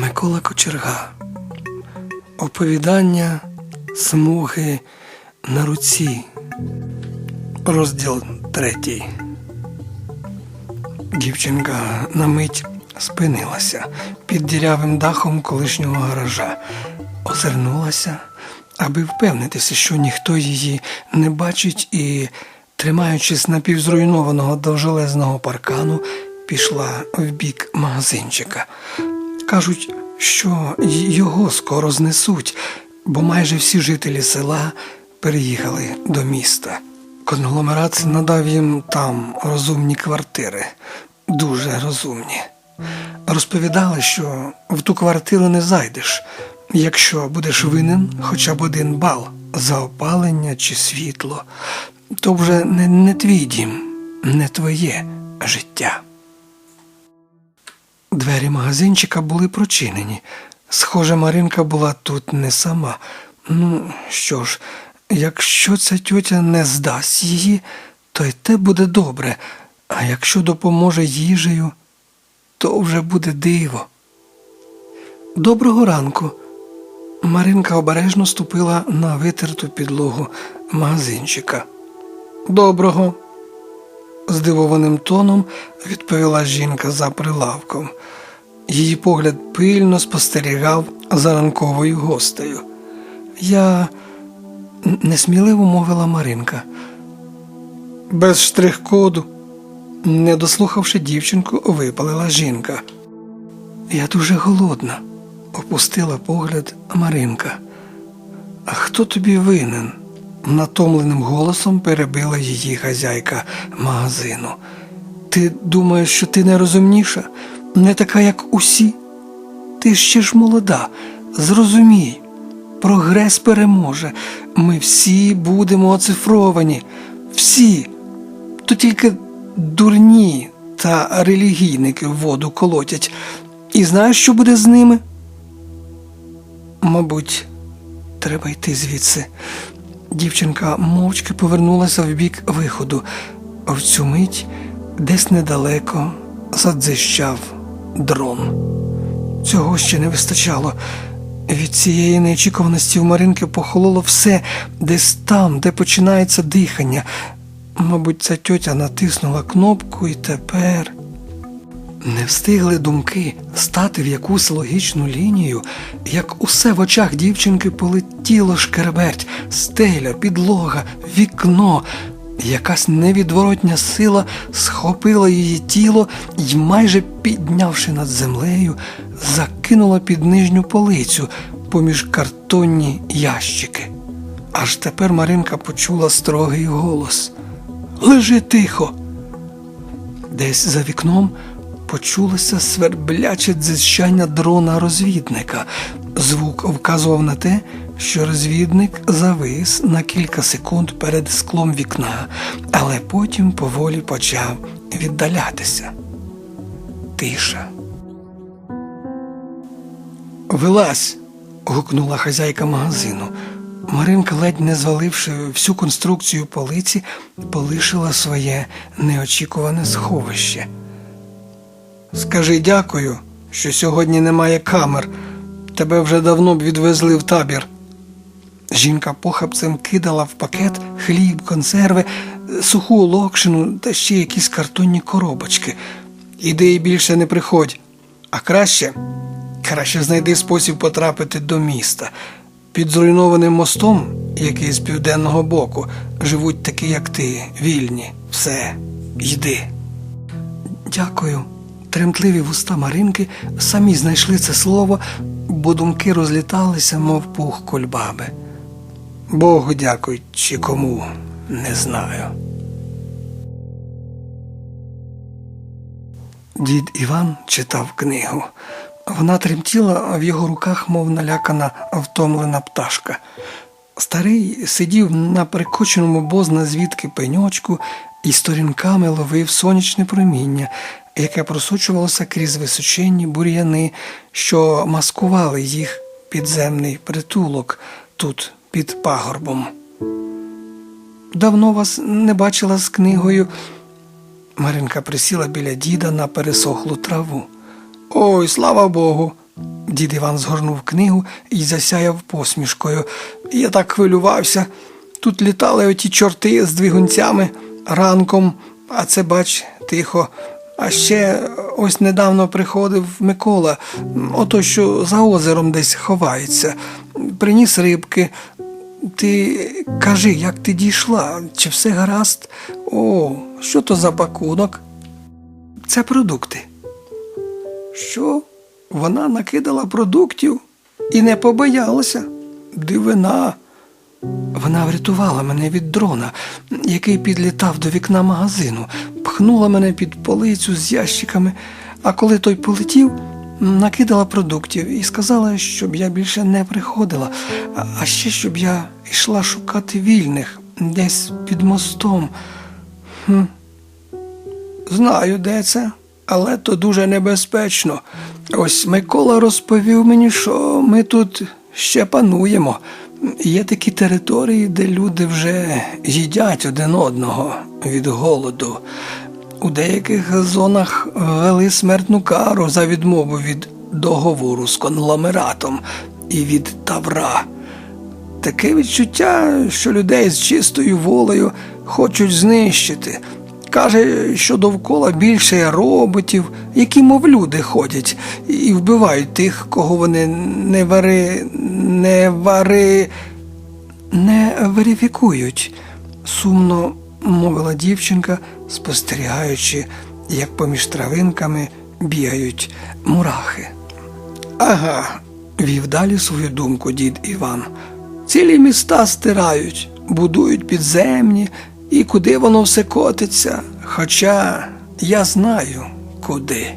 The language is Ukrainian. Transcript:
Микола Кочерга. Оповідання смуги на руці. Розділ третій. Дівчинка на мить спинилася під дірявим дахом колишнього гаража, озирнулася, аби впевнитися, що ніхто її не бачить, і, тримаючись напівзруйнованого довжелезного паркану, пішла в бік магазинчика. Кажуть, що його скоро знесуть, бо майже всі жителі села переїхали до міста. Конгломерат надав їм там розумні квартири, дуже розумні. Розповідали, що в ту квартиру не зайдеш, якщо будеш винен хоча б один бал за опалення чи світло, то вже не, не твій дім, не твоє життя. Двері магазинчика були прочинені. Схоже, Маринка була тут не сама. Ну, що ж, якщо ця тьотя не здасть її, то й те буде добре, а якщо допоможе їжею, то вже буде диво. Доброго ранку. Маринка обережно ступила на витерту підлогу магазинчика. Доброго здивованим тоном відповіла жінка за прилавком. Її погляд пильно спостерігав за ранковою гостею. Я несміливо мовила Маринка. Без штрих-коду, не дослухавши дівчинку, випалила жінка. Я дуже голодна, опустила погляд Маринка. А хто тобі винен? Натомленим голосом перебила її хазяйка магазину. Ти думаєш, що ти найрозумніша, не така, як усі? Ти ще ж молода, зрозумій. Прогрес переможе. Ми всі будемо оцифровані. Всі. То тільки дурні та релігійники в воду колотять. І знаєш, що буде з ними? Мабуть, треба йти звідси. Дівчинка мовчки повернулася в бік виходу. В цю мить десь недалеко задзищав дрон. Цього ще не вистачало. Від цієї неочікуваності в Маринки похололо все десь там, де починається дихання. Мабуть, ця тьотя натиснула кнопку і тепер. Не встигли думки стати в якусь логічну лінію, як усе в очах дівчинки полетіло шкереберть, стеля, підлога, вікно. Якась невідворотня сила схопила її тіло і, майже піднявши над землею, закинула під нижню полицю поміж картонні ящики. Аж тепер Маринка почула строгий голос Лежи тихо. Десь за вікном почулося свербляче дзищання дрона розвідника. Звук вказував на те, що розвідник завис на кілька секунд перед склом вікна, але потім поволі почав віддалятися. Тиша. Вилазь. гукнула хазяйка магазину. Маринка, ледь не зваливши всю конструкцію полиці, полишила своє неочікуване сховище. Скажи дякую, що сьогодні немає камер. Тебе вже давно б відвезли в табір. Жінка похапцем кидала в пакет хліб, консерви, суху локшину та ще якісь картонні коробочки. Іди і більше не приходь. А краще, краще знайди спосіб потрапити до міста. Під зруйнованим мостом, який з південного боку, живуть такі, як ти, вільні. Все, йди. Дякую. Тремтливі вуста Маринки самі знайшли це слово, бо думки розліталися, мов пух кульбаби. Богу дякуй, чи кому не знаю. Дід Іван читав книгу. Вона тремтіла в його руках, мов налякана втомлена пташка. Старий сидів на перекоченому бозна звідки пеньочку і сторінками ловив сонячне проміння, яке просочувалося крізь височенні бур'яни, що маскували їх підземний притулок тут під пагорбом. Давно вас не бачила з книгою. Маринка присіла біля діда на пересохлу траву. Ой, слава Богу. Дід Іван згорнув книгу і засяяв посмішкою. Я так хвилювався. Тут літали оті чорти з двигунцями ранком, а це, бач, тихо. А ще ось недавно приходив Микола, ото що за озером десь ховається, приніс рибки. Ти кажи, як ти дійшла, чи все гаразд? О, що то за пакунок? Це продукти. Що? Вона накидала продуктів і не побоялася. Дивина. Вона врятувала мене від дрона, який підлітав до вікна магазину, пхнула мене під полицю з ящиками, а коли той полетів, накидала продуктів і сказала, щоб я більше не приходила, а- ще щоб я йшла шукати вільних десь під мостом. Хм. Знаю, де це, але то дуже небезпечно. Ось Микола розповів мені, що ми тут ще пануємо. Є такі території, де люди вже їдять один одного від голоду. У деяких зонах ввели смертну кару за відмову від договору з конгломератом і від тавра. Таке відчуття, що людей з чистою волею хочуть знищити. Каже, що довкола більше роботів, які, мов люди, ходять і вбивають тих, кого вони не вари, не вари, не верифікують, сумно мовила дівчинка, спостерігаючи, як поміж травинками бігають мурахи. Ага, вів далі свою думку дід Іван. Цілі міста стирають, будують підземні, і куди воно все котиться. Хоча я знаю, куди.